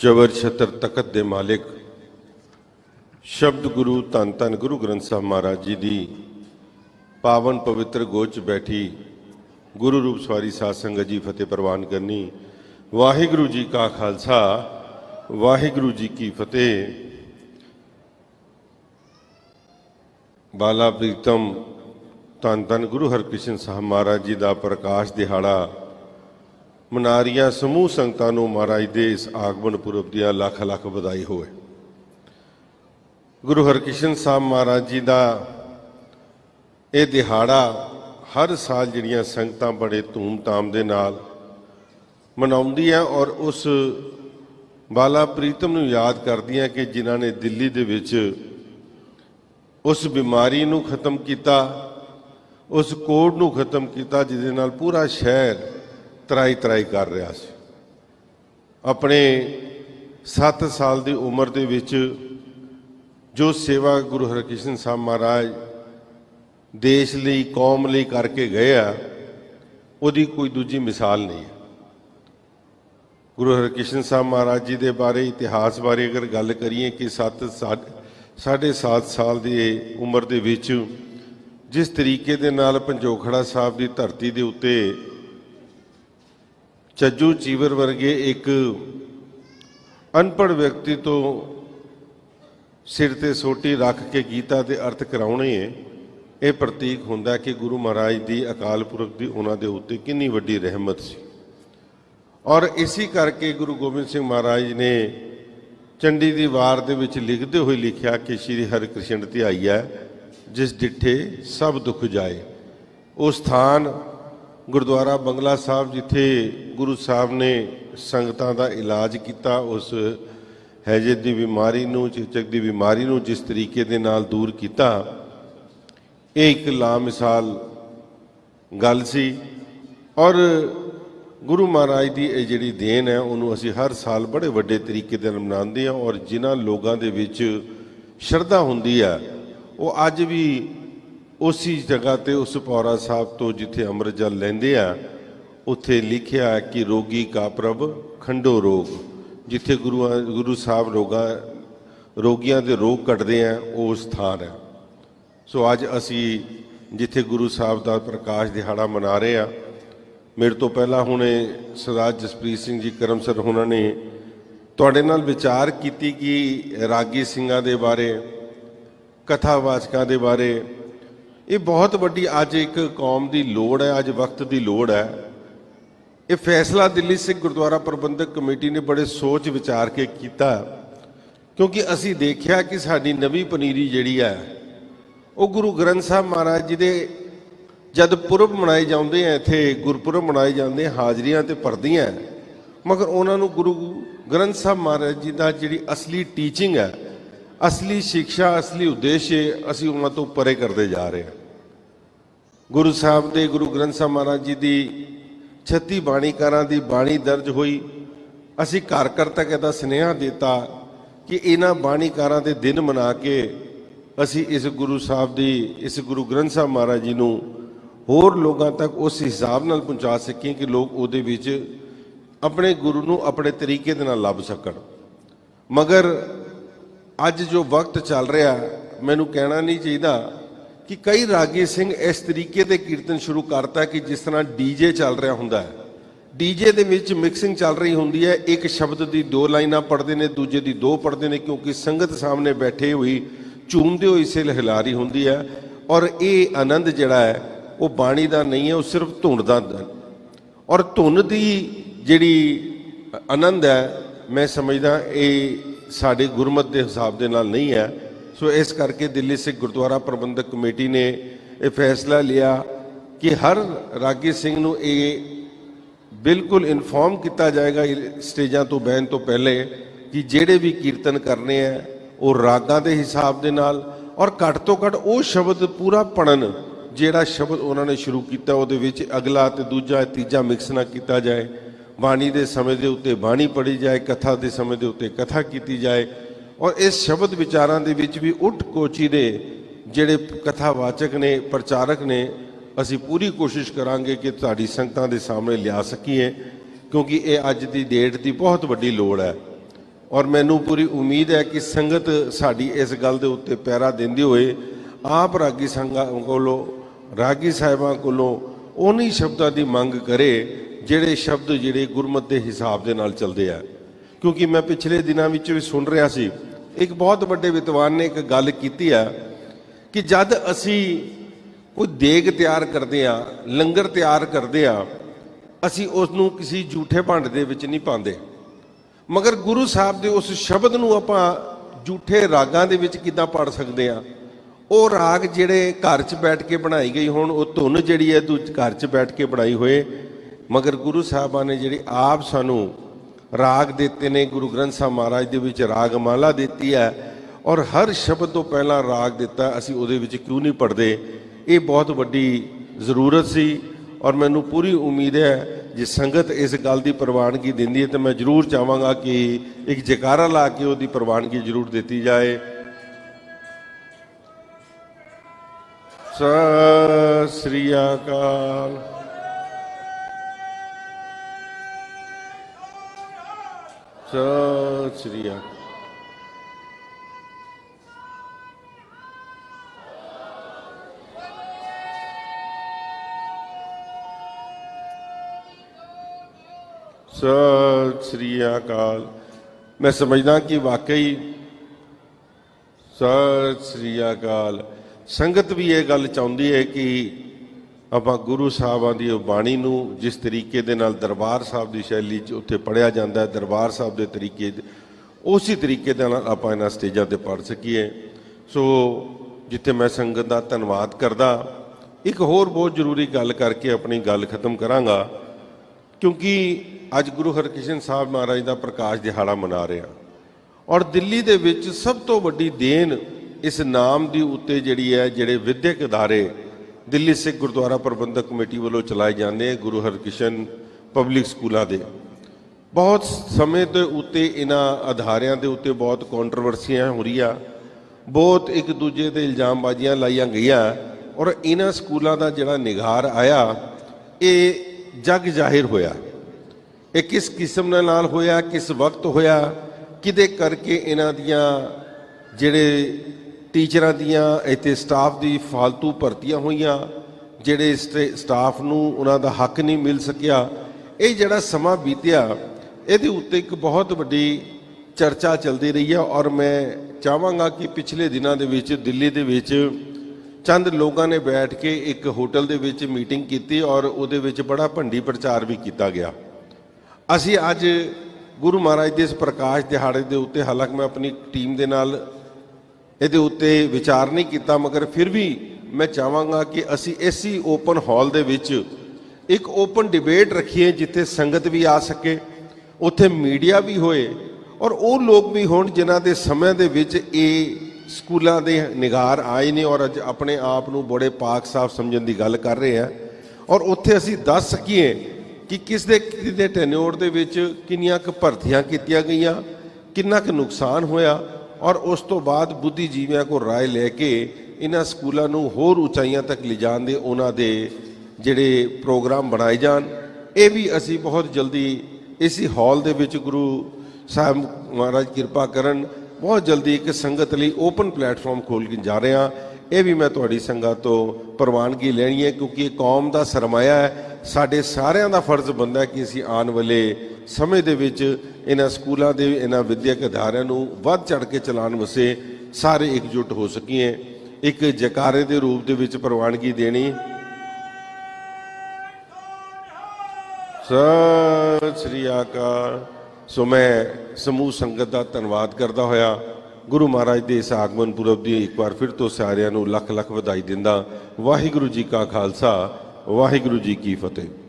ਜਬਰ ਛਤਰ ਤਖਤ ਦੇ ਮਾਲਿਕ, ਸ਼ਬਦ ਗੁਰੂ ਧੰਨ ਧੰਨ ਗੁਰੂ ਗ੍ਰੰਥ ਸਾਹਿਬ ਮਹਾਰਾਜ ਜੀ ਦੀ ਪਾਵਨ ਪਵਿੱਤਰ ਗੋਚ 'ਚ ਬੈਠੀ ਗੁਰੂ ਰੂਪ ਸਵਾਰੀ ਸਾਧ ਸੰਗਤ ਜੀ ਫਤਿਹ ਪ੍ਰਵਾਨ ਕਰਨੀ। ਵਾਹਿਗੁਰੂ ਜੀ ਕਾ ਖਾਲਸਾ, ਵਾਹਿਗੁਰੂ ਜੀ ਕੀ ਫਤਿਹ। ਬਾਲਾ ਪ੍ਰੀਤਮ ਧੰਨ ਧੰਨ ਗੁਰੂ ਹਰਕ੍ਰਿਸ਼ਨ ਸਾਹਿਬ ਮਹਾਰਾਜ ਜੀ ਦਾ ਪ੍ਰਕਾਸ਼ ਦਿਹਾੜਾ ਮਨਾਰੀਆਂ ਸਮੂਹ ਸੰਗਤਾਂ ਨੂੰ ਮਹਾਰਾਜ ਦੇ ਇਸ ਆਗਮਨ ਪੁਰਬ ਦੀਆਂ ਲੱਖ ਲੱਖ ਵਧਾਈ ਹੋਵੇ। ਗੁਰੂ ਹਰਕ੍ਰਿਸ਼ਨ ਸਾਹਿਬ ਮਹਾਰਾਜ ਜੀ ਦਾ ਇਹ ਦਿਹਾੜਾ ਹਰ ਸਾਲ ਜਿਹੜੀਆਂ ਸੰਗਤਾਂ ਬੜੇ ਧੂਮ-ਧਾਮ ਦੇ ਨਾਲ ਮਨਾਉਂਦੀਆਂ ਔਰ ਉਸ ਬਾਲਾ ਪ੍ਰੀਤਮ ਨੂੰ ਯਾਦ ਕਰਦੀਆਂ ਕਿ ਜਿਨ੍ਹਾਂ ਨੇ ਦਿੱਲੀ ਦੇ ਵਿੱਚ ਉਸ ਬਿਮਾਰੀ ਨੂੰ ਖਤਮ ਕੀਤਾ, ਉਸ ਕੋਡ ਨੂੰ ਖਤਮ ਕੀਤਾ, ਜਿਹਦੇ ਨਾਲ ਪੂਰਾ ਸ਼ਹਿਰ ਤਰਾਈ ਤਰਾਈ ਕਰ ਰਿਹਾ ਸੀ। ਆਪਣੇ 7 ਸਾਲ ਦੀ ਉਮਰ ਦੇ ਵਿੱਚ ਜੋ ਸੇਵਾ ਗੁਰੂ ਹਰਕ੍ਰਿਸ਼ਨ ਸਾਹਿਬ ਮਹਾਰਾਜ ਦੇਸ਼ ਲਈ, ਕੌਮ ਲਈ ਕਰਕੇ ਗਏ ਆ, ਉਹਦੀ ਕੋਈ ਦੂਜੀ ਮਿਸਾਲ ਨਹੀਂ ਹੈ। ਗੁਰੂ ਹਰਕ੍ਰਿਸ਼ਨ ਸਾਹਿਬ ਮਹਾਰਾਜ ਜੀ ਦੇ ਬਾਰੇ, ਇਤਿਹਾਸ ਬਾਰੇ ਅਗਰ ਗੱਲ ਕਰੀਏ ਕਿ 7 ਸਾਢੇ 7 ਸਾਲ ਦੀ ਉਮਰ ਦੇ ਵਿੱਚ ਜਿਸ ਤਰੀਕੇ ਦੇ ਨਾਲ ਪੰਜੋਖੜਾ ਸਾਹਿਬ ਦੀ ਧਰਤੀ ਦੇ ਉੱਤੇ ਚੱਜੂ ਚੀਵਰ ਵਰਗੇ ਇੱਕ ਅਨਪੜ੍ਹ ਵਿਅਕਤੀ ਤੋਂ ਸਿਰ ਤੇ ਸੋਟੀ ਰੱਖ ਕੇ ਗੀਤਾ ਦੇ ਅਰਥ ਕਰਾਉਣੇ ਇਹ ਪ੍ਰਤੀਕ ਹੁੰਦਾ ਕਿ ਗੁਰੂ ਮਹਾਰਾਜ ਦੀ ਅਕਾਲ ਪੁਰਖ ਦੀ ਉਹਨਾਂ ਦੇ ਉੱਤੇ ਕਿੰਨੀ ਵੱਡੀ ਰਹਿਮਤ ਸੀ। ਔਰ ਇਸੇ ਕਰਕੇ ਗੁਰੂ ਗੋਬਿੰਦ ਸਿੰਘ ਮਹਾਰਾਜ ਨੇ ਚੰਡੀ ਦੀ ਵਾਰ ਦੇ ਵਿੱਚ ਲਿਖਦੇ ਹੋਏ ਲਿਖਿਆ ਕਿ ਸ੍ਰੀ ਹਰਿਕ੍ਰਿਸ਼ਨ ਧਿਆਈ ਹੈ, ਜਿਸ ਡਿੱਠੇ ਸਭ ਦੁੱਖ ਜਾਏ। ਉਹ ਸਥਾਨ ਗੁਰਦੁਆਰਾ ਬੰਗਲਾ ਸਾਹਿਬ, ਜਿੱਥੇ ਗੁਰੂ ਸਾਹਿਬ ਨੇ ਸੰਗਤਾਂ ਦਾ ਇਲਾਜ ਕੀਤਾ, ਉਸ ਹੈਜੇ ਦੀ ਬਿਮਾਰੀ ਨੂੰ ਚਿਚਕ ਦੀ ਬਿਮਾਰੀ ਨੂੰ ਜਿਸ ਤਰੀਕੇ ਦੇ ਨਾਲ ਦੂਰ ਕੀਤਾ, ਇਹ ਇੱਕ ਲਾਮਿਸਾਲ ਗੱਲ ਸੀ। ਔਰ ਗੁਰੂ ਮਹਾਰਾਜ ਦੀ ਇਹ ਜਿਹੜੀ ਦੇਣ ਹੈ, ਉਹਨੂੰ ਅਸੀਂ ਹਰ ਸਾਲ ਬੜੇ ਵੱਡੇ ਤਰੀਕੇ ਦੇ ਨਾਲ ਮਨਾਉਂਦੇ ਹਾਂ, ਔਰ ਜਿਨ੍ਹਾਂ ਲੋਕਾਂ ਦੇ ਵਿੱਚ ਸ਼ਰਧਾ ਹੁੰਦੀ ਆ ਉਹ ਅੱਜ ਵੀ ਉਸੇ ਜਗ੍ਹਾ ਤੇ ਉਸ ਪੌਰਾ ਸਾਹਿਬ ਤੋਂ ਜਿੱਥੇ ਅੰਮ੍ਰਿਤ ਜਲ ਲੈਂਦੇ ਆ, ਉੱਥੇ ਲਿਖਿਆ ਕਿ ਰੋਗੀ ਕਾ ਪ੍ਰਭ ਖੰਡੋ ਰੋਗ। ਜਿੱਥੇ ਗੁਰੂ ਗੁਰੂ ਸਾਹਿਬ ਰੋਗਾ, ਰੋਗੀਆਂ ਦੇ ਰੋਗ ਕੱਟਦੇ ਆ, ਉਹ ਸਥਾਨ ਹੈ। ਸੋ ਅੱਜ ਅਸੀਂ ਜਿੱਥੇ ਗੁਰੂ ਸਾਹਿਬ ਦਾ ਪ੍ਰਕਾਸ਼ ਦਿਹਾੜਾ ਮਨਾ ਰਹੇ ਆ, ਮੇਰੇ ਤੋਂ ਪਹਿਲਾਂ ਹੁਣੇ ਸਰਦਾਰ ਜਸਪ੍ਰੀਤ ਸਿੰਘ ਜੀ ਕਰਮਸਰ ਉਹਨਾਂ ਨੇ ਤੁਹਾਡੇ ਨਾਲ ਵਿਚਾਰ ਕੀਤੀ ਕਿ ਰਾਗੀ ਸਿੰਘਾਂ ਦੇ ਬਾਰੇ ਕਥਾਵਾਚਕਾਂ ਦੇ ਬਾਰੇ ਇਹ ਬਹੁਤ ਵੱਡੀ ਅੱਜ ਇੱਕ ਕੌਮ ਦੀ ਲੋੜ ਹੈ, ਅੱਜ ਵਕਤ ਦੀ ਲੋੜ ਹੈ। ਇਹ ਫੈਸਲਾ ਦਿੱਲੀ ਸਿੱਖ ਗੁਰਦੁਆਰਾ ਪ੍ਰਬੰਧਕ ਕਮੇਟੀ ਨੇ ਬੜੇ ਸੋਚ ਵਿਚਾਰ ਕੇ ਕੀਤਾ, ਕਿਉਂਕਿ ਅਸੀਂ ਦੇਖਿਆ ਕਿ ਸਾਡੀ ਨਵੀਂ ਪਨੀਰੀ ਜਿਹੜੀ ਹੈ, ਉਹ ਗੁਰੂ ਗ੍ਰੰਥ ਸਾਹਿਬ ਮਹਾਰਾਜ ਜੀ ਦੇ ਜਦ ਪੁਰਬ ਮਨਾਏ ਜਾਂਦੇ ਆ, ਇੱਥੇ ਗੁਰਪੁਰਬ ਮਨਾਏ ਜਾਂਦੇ ਹਾਜ਼ਰੀਆਂ ਤੇ ਪਰਦੀਆਂ ਮਗਰ ਉਹਨਾਂ ਨੂੰ ਗੁਰੂ ਗ੍ਰੰਥ ਸਾਹਿਬ ਮਹਾਰਾਜ ਜੀ ਦਾ ਜਿਹੜੀ ਅਸਲੀ ਟੀਚਿੰਗ ਹੈ ਅਸਲੀ ਸਿੱਖਿਆ, ਅਸਲੀ ਉਦੇਸ਼ ਅਸੀਂ ਉਹਨਾਂ ਤੋਂ ਪਰੇ ਕਰਦੇ ਜਾ ਰਹੇ ਹਾਂ। ਗੁਰੂ ਸਾਹਿਬ ਦੇ, ਗੁਰੂ ਗ੍ਰੰਥ ਸਾਹਿਬ ਮਹਾਰਾਜ ਜੀ ਦੀ 36 ਬਾਣੀਕਾਰਾਂ ਦੀ ਬਾਣੀ ਦਰਜ ਹੋਈ। ਅਸੀਂ ਘਰ ਘਰ ਤੱਕ ਇਹਦਾ ਸੁਨੇਹਾ ਦਿੱਤਾ ਕਿ ਇਹਨਾਂ ਬਾਣੀਕਾਰਾਂ ਦੇ ਦਿਨ ਮਨਾ ਕੇ ਅਸੀਂ ਇਸ ਗੁਰੂ ਸਾਹਿਬ ਦੀ, ਇਸ ਗੁਰੂ ਗ੍ਰੰਥ ਸਾਹਿਬ ਮਹਾਰਾਜ ਜੀ ਨੂੰ ਹੋਰ ਲੋਕਾਂ ਤੱਕ ਉਸ ਹਿਸਾਬ ਨਾਲ ਪਹੁੰਚਾ ਸਕੀਏ ਕਿ ਲੋਕ ਉਹਦੇ ਵਿੱਚ ਆਪਣੇ ਗੁਰੂ ਨੂੰ ਆਪਣੇ ਤਰੀਕੇ ਦੇ ਨਾਲ ਲੱਭ ਸਕਣ। ਮਗਰ ਅੱਜ ਜੋ ਵਕਤ ਚੱਲ ਰਿਹਾ, ਮੈਨੂੰ ਕਹਿਣਾ ਨਹੀਂ ਚਾਹੀਦਾ ਕਿ ਕਈ ਰਾਗੀ ਸਿੰਘ ਇਸ ਤਰੀਕੇ ਦੇ ਕੀਰਤਨ ਸ਼ੁਰੂ ਕਰਤਾ ਕਿ ਜਿਸ ਤਰ੍ਹਾਂ ਡੀਜੇ ਚੱਲ ਰਿਹਾ ਹੁੰਦਾ ਹੈ। ਡੀਜੇ ਦੇ ਵਿੱਚ ਮਿਕਸਿੰਗ ਚੱਲ ਰਹੀ ਹੁੰਦੀ ਹੈ, ਇੱਕ ਸ਼ਬਦ ਦੀ ਦੋ ਲਾਈਨਾਂ ਪੜਦੇ ਨੇ, ਦੂਜੇ ਦੀ ਦੋ ਪੜਦੇ ਨੇ, ਕਿਉਂਕਿ ਸੰਗਤ ਸਾਹਮਣੇ ਬੈਠੇ ਹੋਈ ਝੂਮਦੇ ਹੋਏ ਸਿਰ ਹਿਲਾ ਰਹੀ ਹੁੰਦੀ ਹੈ ਔਰ ਇਹ ਆਨੰਦ ਜਿਹੜਾ ਹੈ, ਉਹ ਬਾਣੀ ਦਾ ਨਹੀਂ ਹੈ, ਉਹ ਸਿਰਫ ਧੁਨ ਦਾ ਔਰ ਧੁਨ ਦੀ ਜਿਹੜੀ ਆਨੰਦ ਹੈ, ਮੈਂ ਸਮਝਦਾ ਇਹ ਸਾਡੇ ਗੁਰਮਤ ਦੇ ਹਿਸਾਬ ਦੇ ਨਾਲ ਨਹੀਂ ਹੈ। ਸੋ ਇਸ ਕਰਕੇ ਦਿੱਲੀ ਸਿੱਖ ਗੁਰਦੁਆਰਾ ਪ੍ਰਬੰਧਕ ਕਮੇਟੀ ਨੇ ਇਹ ਫੈਸਲਾ ਲਿਆ ਕਿ ਹਰ ਰਾਗੀ ਸਿੰਘ ਨੂੰ ਇਹ ਬਿਲਕੁਲ ਇਨਫੋਰਮ ਕੀਤਾ ਜਾਏਗਾ ਸਟੇਜਾਂ ਤੋਂ ਬੈਨ ਤੋਂ ਪਹਿਲੇ ਕਿ ਜਿਹੜੇ ਵੀ ਕੀਰਤਨ ਕਰਨੇ ਆ ਉਹ ਰਾਗਾਂ ਦੇ ਹਿਸਾਬ ਦੇ ਨਾਲ ਔਰ ਘੱਟ ਤੋਂ ਘੱਟ ਉਹ ਸ਼ਬਦ ਪੂਰਾ ਪੜਨ ਜਿਹੜਾ ਸ਼ਬਦ ਉਹਨਾਂ ਨੇ ਸ਼ੁਰੂ ਕੀਤਾ, ਉਹਦੇ ਵਿੱਚ ਅਗਲਾ ਤੇ ਦੂਜਾ ਤੀਜਾ ਮਿਕਸ ਨਾ ਕੀਤਾ ਜਾਏ। ਬਾਣੀ ਦੇ ਸਮੇਂ ਦੇ ਉੱਤੇ ਬਾਣੀ ਪੜ੍ਹੀ ਜਾਏ, ਕਥਾ ਦੇ ਸਮੇਂ ਦੇ ਉੱਤੇ ਕਥਾ ਕੀਤੀ ਜਾਏ, ਔਰ ਇਸ ਸ਼ਬਦ ਵਿਚਾਰਾਂ ਦੇ ਵਿੱਚ ਵੀ ਉੱਠ ਕੋਚੀ ਦੇ ਜਿਹੜੇ ਕਥਾਵਾਚਕ ਨੇ, ਪ੍ਰਚਾਰਕ ਨੇ, ਅਸੀਂ ਪੂਰੀ ਕੋਸ਼ਿਸ਼ ਕਰਾਂਗੇ ਕਿ ਤੁਹਾਡੀ ਸੰਗਤਾਂ ਦੇ ਸਾਹਮਣੇ ਲਿਆ ਸਕੀਏ, ਕਿਉਂਕਿ ਇਹ ਅੱਜ ਦੀ ਡੇਟ ਦੀ ਬਹੁਤ ਵੱਡੀ ਲੋੜ ਹੈ। ਔਰ ਮੈਨੂੰ ਪੂਰੀ ਉਮੀਦ ਹੈ ਕਿ ਸੰਗਤ ਸਾਡੀ ਇਸ ਗੱਲ ਦੇ ਉੱਤੇ ਪੈਰਾ ਦਿੰਦੇ ਹੋਏ, ਆਪ ਰਾਗੀ ਸੰਘਾਂ ਕੋਲੋਂ, ਰਾਗੀ ਸਾਹਿਬਾਂ ਕੋਲੋਂ ਉਹਨੀ ਸ਼ਬਦਾਂ ਦੀ ਮੰਗ ਕਰੇ ਜਿਹੜੇ ਸ਼ਬਦ, ਜਿਹੜੇ ਗੁਰਮਤ ਦੇ ਹਿਸਾਬ ਦੇ ਨਾਲ ਚੱਲਦੇ ਆ। ਕਿਉਂਕਿ ਮੈਂ ਪਿਛਲੇ ਦਿਨਾਂ ਵਿੱਚ ਵੀ ਸੁਣ ਰਿਹਾ ਸੀ, ਇੱਕ ਬਹੁਤ ਵੱਡੇ ਵਿਦਵਾਨ ਨੇ ਇੱਕ ਗੱਲ ਕੀਤੀ ਆ ਕਿ ਜਦ ਅਸੀਂ ਕੋਈ ਦੇਗ ਤਿਆਰ ਕਰਦੇ ਆ, ਲੰਗਰ ਤਿਆਰ ਕਰਦੇ ਆ, ਅਸੀਂ ਉਸ ਨੂੰ ਕਿਸੇ ਝੂਠੇ ਭਾਂਡੇ ਦੇ ਵਿੱਚ ਨਹੀਂ ਪਾਉਂਦੇ। ਮਗਰ ਗੁਰੂ ਸਾਹਿਬ ਦੇ ਉਸ ਸ਼ਬਦ ਨੂੰ ਆਪਾਂ ਝੂਠੇ ਰਾਗਾਂ ਦੇ ਵਿੱਚ ਕਿੱਦਾਂ ਪੜ ਸਕਦੇ ਆ? ਉਹ ਰਾਗ ਜਿਹੜੇ ਘਰ 'ਚ ਬੈਠ ਕੇ ਬਣਾਈ ਗਈ ਹੁਣ, ਉਹ ਧੁਨ ਜਿਹੜੀ ਹੈ ਤੂੰ ਘਰ 'ਚ ਬੈਠ ਕੇ ਬਣਾਈ ਹੋਏ ਮਗਰ ਗੁਰੂ ਸਾਹਿਬਾਂ ਨੇ ਜਿਹੜੇ ਆਪ ਸਾਨੂੰ ਰਾਗ ਦਿੱਤੇ ਨੇ, ਗੁਰੂ ਗ੍ਰੰਥ ਸਾਹਿਬ ਮਹਾਰਾਜ ਦੇ ਵਿੱਚ ਰਾਗਮਾਲਾ ਦਿੱਤੀ ਹੈ ਔਰ ਹਰ ਸ਼ਬਦ ਤੋਂ ਪਹਿਲਾਂ ਰਾਗ ਦਿੱਤਾ, ਅਸੀਂ ਉਹਦੇ ਵਿੱਚ ਕਿਉਂ ਨਹੀਂ ਪੜਦੇ ਇਹ ਬਹੁਤ ਵੱਡੀ ਜ਼ਰੂਰਤ ਸੀ ਔਰ ਮੈਨੂੰ ਪੂਰੀ ਉਮੀਦ ਹੈ ਜੇ ਸੰਗਤ ਇਸ ਗੱਲ ਦੀ ਪ੍ਰਵਾਨਗੀ ਦਿੰਦੀ ਹੈ ਤਾਂ ਮੈਂ ਜ਼ਰੂਰ ਚਾਹਾਂਗਾ ਕਿ ਇੱਕ ਜੈਕਾਰਾ ਲਾ ਕੇ ਉਹਦੀ ਪ੍ਰਵਾਨਗੀ ਜ਼ਰੂਰ ਦਿੱਤੀ ਜਾਏ। ਸਤਿ ਸ੍ਰੀ ਅਕਾਲ। ਸਤਿ ਸ੍ਰੀ ਅਕਾਲ। ਸਤਿ ਸ੍ਰੀ ਅਕਾਲ। ਮੈਂ ਸਮਝਦਾ ਕਿ ਵਾਕਈ ਸਤਿ ਸ੍ਰੀ ਅਕਾਲ। ਸੰਗਤ ਵੀ ਇਹ ਗੱਲ ਚਾਹੁੰਦੀ ਹੈ ਕਿ ਆਪਾਂ ਗੁਰੂ ਸਾਹਿਬਾਂ ਦੀ ਬਾਣੀ ਨੂੰ ਜਿਸ ਤਰੀਕੇ ਦੇ ਨਾਲ ਦਰਬਾਰ ਸਾਹਿਬ ਦੀ ਸ਼ੈਲੀ 'ਚ ਉੱਥੇ ਪੜਿਆ ਜਾਂਦਾ ਹੈ, ਦਰਬਾਰ ਸਾਹਿਬ ਦੇ ਤਰੀਕੇ ਦੇ- ਉਸੇ ਤਰੀਕੇ ਦੇ ਨਾਲ ਆਪਾਂ ਇਹਨਾਂ ਸਟੇਜਾਂ ਤੇ ਪੜ ਸਕੀਏ। ਸੋ ਜਿੱਥੇ ਮੈਂ ਸੰਗਤ ਦਾ ਧੰਨਵਾਦ ਕਰਦਾ, ਇੱਕ ਹੋਰ ਬਹੁਤ ਜ਼ਰੂਰੀ ਗੱਲ ਕਰਕੇ ਆਪਣੀ ਗੱਲ ਖਤਮ ਕਰਾਂਗਾ, ਕਿਉਂਕਿ ਅੱਜ ਗੁਰੂ ਹਰਕ੍ਰਿਸ਼ਨ ਸਾਹਿਬ ਮਹਾਰਾਜ ਦਾ ਪ੍ਰਕਾਸ਼ ਦਿਹਾੜਾ ਮਨਾ ਰਿਹਾ ਔਰ ਦਿੱਲੀ ਦੇ ਵਿੱਚ ਸਭ ਤੋਂ ਵੱਡੀ ਦੇਣ ਇਸ ਨਾਮ ਦੀ ਉੱਤੇ ਜਿਹੜੀ ਹੈ, ਜਿਹੜੇ ਵਿਦਿਅਕ ਅਦਾਰੇ ਦਿੱਲੀ ਸਿੱਖ ਗੁਰਦੁਆਰਾ ਪ੍ਰਬੰਧਕ ਕਮੇਟੀ ਵੱਲੋਂ ਚਲਾਏ ਜਾਂਦੇ ਗੁਰੂ ਹਰਕ੍ਰਿਸ਼ਨ ਪਬਲਿਕ ਸਕੂਲਾਂ ਦੇ। ਬਹੁਤ ਸਮੇਂ ਦੇ ਉੱਤੇ ਇਹਨਾਂ ਅਧਾਰਿਆਂ ਦੇ ਉੱਤੇ ਬਹੁਤ ਕੰਟਰੋਵਰਸੀਆਂ ਹੋ ਰਹੀਆਂ ਬਹੁਤ ਇੱਕ ਦੂਜੇ ਤੇ ਇਲਜ਼ਾਮਬਾਜ਼ੀਆਂ ਲਾਈਆਂ ਗਈਆਂ ਔਰ ਇਹਨਾਂ ਸਕੂਲਾਂ ਦਾ ਜਿਹੜਾ ਨਿਗਾਰ ਆਇਆ, ਇਹ ਜਗ ਜ਼ਾਹਿਰ ਹੋਇਆ। ਇਹ ਕਿਸ ਕਿਸਮ ਦੇ ਨਾਲ ਹੋਇਆ, ਕਿਸ ਵਕਤ ਹੋਇਆ, ਕਿਹਦੇ ਕਰਕੇ ਇਹਨਾਂ ਦੀਆਂ ਜਿਹੜੇ ਟੀਚਰਾਂ ਦੀਆਂ ਇੱਥੇ ਸਟਾਫ ਦੀ ਫालतू ਭਰਤੀਆਂ ਹੋਈਆਂ, ਜਿਹੜੇ ਸਟੇ- ਸਟਾਫ ਨੂੰ ਉਹਨਾਂ ਦਾ ਹੱਕ ਨਹੀਂ ਮਿਲ ਸਕਿਆ। ਇਹ ਜਿਹੜਾ ਸਮਾਂ ਬੀਤਿਆ, ਇਹਦੇ ਉੱਤੇ ਇੱਕ ਬਹੁਤ ਵੱਡੀ ਚਰਚਾ ਚੱਲਦੀ ਰਹੀ ਹੈ ਔਰ ਮੈਂ ਚਾਹਾਂਗਾ ਕਿ ਪਿਛਲੇ ਦਿਨਾਂ ਦੇ ਵਿੱਚ, ਦਿੱਲੀ ਦੇ ਵਿੱਚ ਚੰਦ ਲੋਕਾਂ ਨੇ ਬੈਠ ਕੇ ਇੱਕ ਹੋਟਲ ਦੇ ਵਿੱਚ ਮੀਟਿੰਗ ਕੀਤੀ ਔਰ ਉਹਦੇ ਵਿੱਚ ਬੜਾ ਭੰਡੀ ਪ੍ਰਚਾਰ ਵੀ ਕੀਤਾ ਗਿਆ। ਅਸੀਂ ਅੱਜ ਗੁਰੂ ਮਹਾਰਾਜ ਦੇ ਇਸ ਪ੍ਰਕਾਸ਼ ਦਿਹਾੜੇ ਦੇ ਉੱਤੇ ਹਾਲਾਂਕਿ ਮੈਂ ਆਪਣੀ ਟੀਮ ਦੇ ਨਾਲ ਇਹਦੇ ਉੱਤੇ ਵਿਚਾਰ ਨਹੀਂ ਕੀਤਾ, ਮਗਰ ਫਿਰ ਵੀ ਮੈਂ ਚਾਹਾਂਗਾ ਕਿ ਅਸੀਂ ਇਸੀ ਓਪਨ ਹਾਲ ਦੇ ਵਿੱਚ ਇੱਕ ਓਪਨ ਡਿਬੇਟ ਰੱਖੀਏ ਜਿੱਥੇ ਸੰਗਤ ਵੀ ਆ ਸਕੇ, ਉੱਥੇ ਮੀਡੀਆ ਵੀ ਹੋਏ ਔਰ ਉਹ ਲੋਕ ਵੀ ਹੋਣ ਜਿਨ੍ਹਾਂ ਦੇ ਸਮੇਂ ਦੇ ਵਿੱਚ ਇਹ ਸਕੂਲਾਂ ਦੇ ਨਿਗਾਰ ਆਏ ਨੇ ਔਰ ਅੱਜ ਆਪਣੇ ਆਪ ਨੂੰ ਬੜੇ ਪਾਕ ਸਾਫ਼ ਸਮਝਣ ਦੀ ਗੱਲ ਕਰ ਰਹੇ ਆ। ਔਰ ਉੱਥੇ ਅਸੀਂ ਦੱਸ ਸਕੀਏ ਕਿ ਕਿਸ ਦੇ ਕਿਹਦੇ ਟੈਨਿਓਰ ਦੇ ਵਿੱਚ ਕਿੰਨੀਆਂ ਕੁ ਭਰਤੀਆਂ ਕੀਤੀਆਂ ਗਈਆਂ, ਕਿੰਨਾ ਕੁ ਨੁਕਸਾਨ ਹੋਇਆ ਔਰ ਉਸ ਤੋਂ ਬਾਅਦ ਬੁੱਧੀਜੀਵੀਆਂ ਕੋਲ ਰਾਏ ਲੈ ਕੇ ਇਹਨਾਂ ਸਕੂਲਾਂ ਨੂੰ ਹੋਰ ਉਚਾਈਆਂ ਤੱਕ ਲਿਜਾਣ ਦੇ ਉਹਨਾਂ ਦੇ ਜਿਹੜੇ ਪ੍ਰੋਗਰਾਮ ਬਣਾਏ ਜਾਣ। ਇਹ ਵੀ ਅਸੀਂ ਬਹੁਤ ਜਲਦੀ ਇਸੇ ਹਾਲ ਦੇ ਵਿੱਚ ਗੁਰੂ ਸਾਹਿਬ ਮਹਾਰਾਜ ਕਿਰਪਾ ਕਰਨ ਬਹੁਤ ਜਲਦੀ ਇੱਕ ਸੰਗਤ ਲਈ ਓਪਨ ਪਲੇਟਫਾਰਮ ਖੋਲ ਕੇ ਜਾ ਰਹੇ ਹਾਂ। ਇਹ ਵੀ ਮੈਂ ਤੁਹਾਡੀ ਸੰਗਤ ਤੋਂ ਪ੍ਰਵਾਨਗੀ ਲੈਣੀ ਹੈ ਕਿਉਂਕਿ ਇਹ ਕੌਮ ਦਾ ਸਰਮਾਇਆ ਹੈ। ਸਾਡੇ ਸਾਰਿਆਂ ਦਾ ਫਰਜ਼ ਬਣਦਾ ਹੈ ਕਿ ਅਸੀਂ ਆਉਣ ਵਾਲੇ ਸਮੇਂ ਦੇ ਵਿੱਚ ਇਹਨਾਂ ਸਕੂਲਾਂ ਦੇ, ਇਹਨਾਂ ਵਿਦਿਅਕ ਅਦਾਰਿਆਂ ਨੂੰ ਵੱਧ ਚੜ ਕੇ ਚਲਾਉਣ ਵਸੇ ਸਾਰੇ ਇਕਜੁੱਟ ਹੋ ਸਕੀਏ। ਇੱਕ ਜਕਾਰੇ ਦੇ ਰੂਪ ਦੇ ਵਿੱਚ ਪ੍ਰਵਾਨਗੀ ਦੇਣੀ। ਸਤਿ ਸ੍ਰੀ ਅਕਾਲ। ਸੋ ਮੈਂ ਸਮੂਹ ਸੰਗਤ ਦਾ ਧੰਨਵਾਦ ਕਰਦਾ ਹੋਇਆ। ਗੁਰੂ ਮਹਾਰਾਜ ਦੇ ਇਸ ਆਗਮਨ ਪੁਰਬ ਦੀ ਇੱਕ ਵਾਰ ਫਿਰ ਤੋਂ ਸਾਰਿਆਂ ਨੂੰ ਲੱਖ ਲੱਖ ਵਧਾਈ ਦਿੰਦਾ। ਵਾਹਿਗੁਰੂ ਜੀ ਕਾ ਖਾਲਸਾ, ਵਾਹਿਗੁਰੂ ਜੀ ਕੀ ਫਤਿਹ।